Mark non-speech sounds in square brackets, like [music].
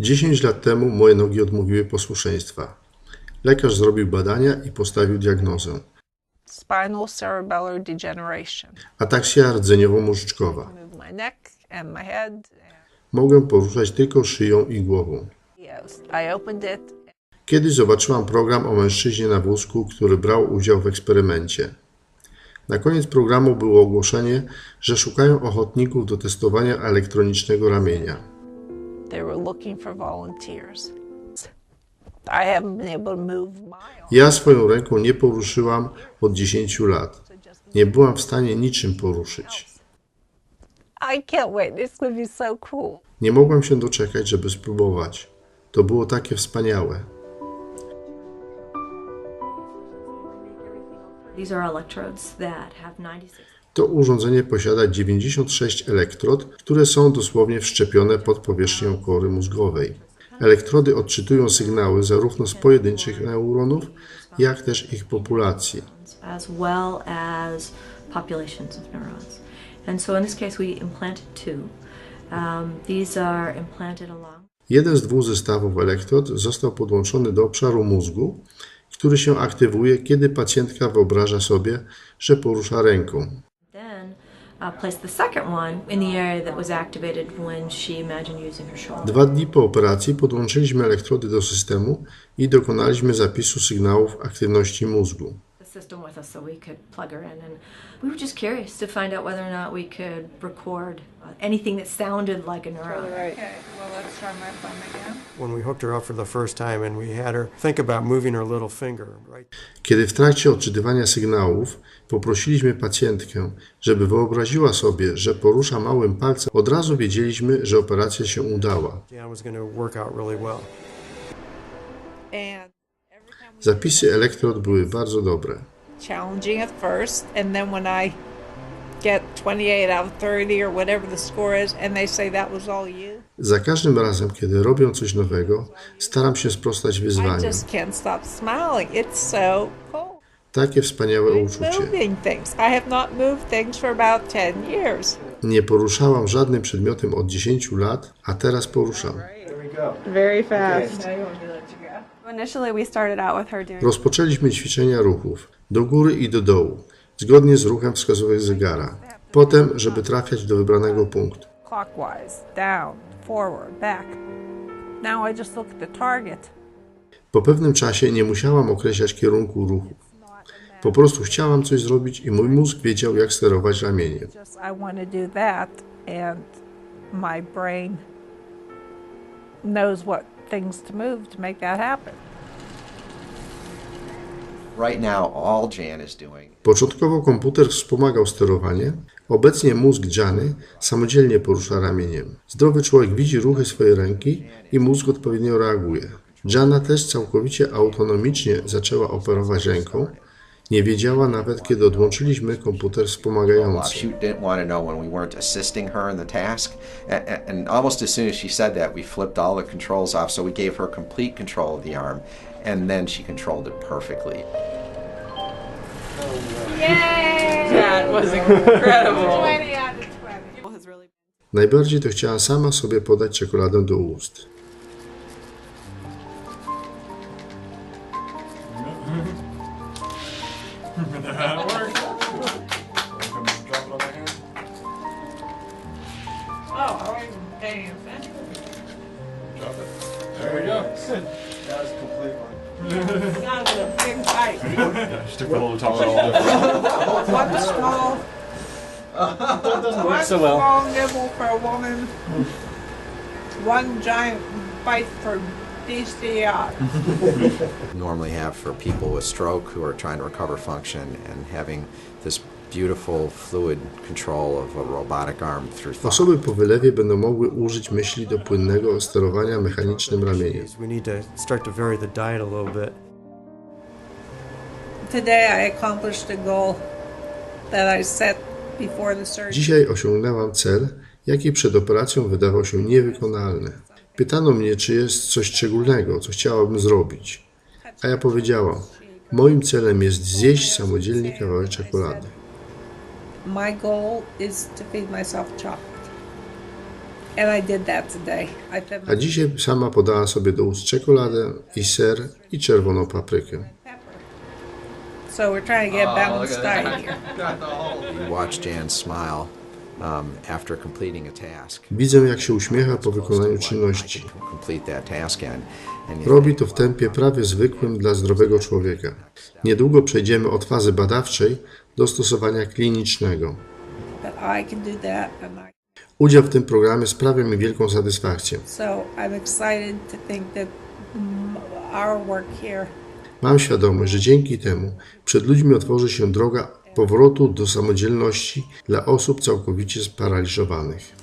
10 lat temu moje nogi odmówiły posłuszeństwa. Lekarz zrobił badania i postawił diagnozę. spinal cerebellar degeneration. Ataksja head. Mogę poruszać tylko szyją i głową. Kiedyś zobaczyłam program o mężczyźnie na wózku, który brał udział w eksperymencie. Na koniec programu było ogłoszenie, że szukają ochotników do testowania elektronicznego ramienia. Ja swoją ręką nie poruszyłam od 10 lat. Nie byłam w stanie niczym poruszyć. I can't wait. It's going to be so cool. Nie mogłam się doczekać, żeby spróbować. To było takie wspaniałe. These are electrodes that have 96. To urządzenie posiada 96 elektrod, które są dosłownie wszczepione pod powierzchnią kory mózgowej. Elektrody odczytują sygnały zarówno z pojedynczych neuronów, jak też ich populacji. Um. Jeden z dwóch zestawów elektrod został podłączony do obszaru mózgu, który się aktywuje, kiedy pacjentka wyobraża sobie, że porusza ręką. Dwa dni po operacji podłączyliśmy elektrody do systemu i dokonaliśmy zapisu sygnałów aktywności mózgu. Us so we could plug her in, and we were just curious to find out whether or not we could record uh, anything that sounded like a neuron. Okay, well, let's try my thumb again. when we hooked her up for the first time and we had her think about moving her little finger right Kiedy w trakcie odczytywania sygnałów poprosiliśmy pacjentkę, żeby wyobraziła sobie, że porusza małym palcem, od razu wiedzieliśmy, że operacja się udała. Zapisy elektrod były bardzo dobre. Challenging at first, and then when I get 28 out of 30 or whatever the score is, and they say that was all you, Za każdym razem, kiedy robią coś nowego, staram się sprostać I wyzwaniom. just can't stop smiling. It's so cool. Takie wspaniałe uczucie. Moving things. I have not moved things for about 10 years. Nie poruszałam żadnym przedmiotem od 10 lat, a teraz poruszam. Very fast. Initially, we started out with her doing Rozpoczęliśmy ćwiczenia ruchów do góry i do dołu, zgodnie z ruchem wskazówek zegara. Potem, żeby trafiać do wybranego punktu. Po pewnym czasie nie musiałam określać kierunku ruchu. Po prostu chciałam coś zrobić i mój mózg wiedział, jak sterować ramieniem. Knows what things to move to make that happen. Right now, all Jan is doing Początkowo komputer wspomagał sterowanie, obecnie mózg Jany samodzielnie porusza ramieniem. Zdrowy człowiek widzi ruchy swojej ręki i mózg odpowiednio reaguje. Jana też całkowicie autonomicznie zaczęła operować ręką. Nie wiedziała nawet, kiedy odłączyliśmy komputer wspomagający. she. And, and almost as soon as so we gave her complete control of the arm, and then she controlled it perfectly. has really Najbardziej to chciała sama sobie podać czekoladę do ust. Oh, I wasn't paying attention. There we go. That was a complete one. That was a big bite. Just took a little talk all different. One small, one so well. small nibble for a woman, one giant bite for DCI. [laughs] Normally have for people with stroke who are trying to recover function and having this beautiful fluid control of a robotic arm through thought. Osoby po wylewie będą mogły użyć myśli do płynnego sterowania mechanicznym ramieniem. We need to start to vary the diet a little bit. Today I accomplished a goal that I set before the surgery. Dzisiaj osiągnęłam cel, jaki przed operacją wydawał się niewykonalny. Pytano mnie, czy jest coś szczególnego, co chciałabym zrobić. A ja powiedziałam, moim celem jest zjeść samodzielnie kawałek czekolady. My goal is to feed myself chocolate. And I did that today. I put A dzisiaj sama podała sobie do ust czekoladę i ser i czerwoną paprykę. So we're trying to get a balanced diet here. [laughs] Watch Jan smile um, after completing a task. Widzę, jak się uśmiecha po wykonaniu czynności. Robi to w tempie prawie zwykłym dla zdrowego człowieka. Niedługo przejdziemy od fazy badawczej do stosowania klinicznego. But I can do that, and I. Udział w tym programie sprawia mi wielką satysfakcję. So I'm excited to think that our work here Mam świadomość, że dzięki temu przed ludźmi otworzy się droga powrotu do samodzielności dla osób całkowicie sparaliżowanych.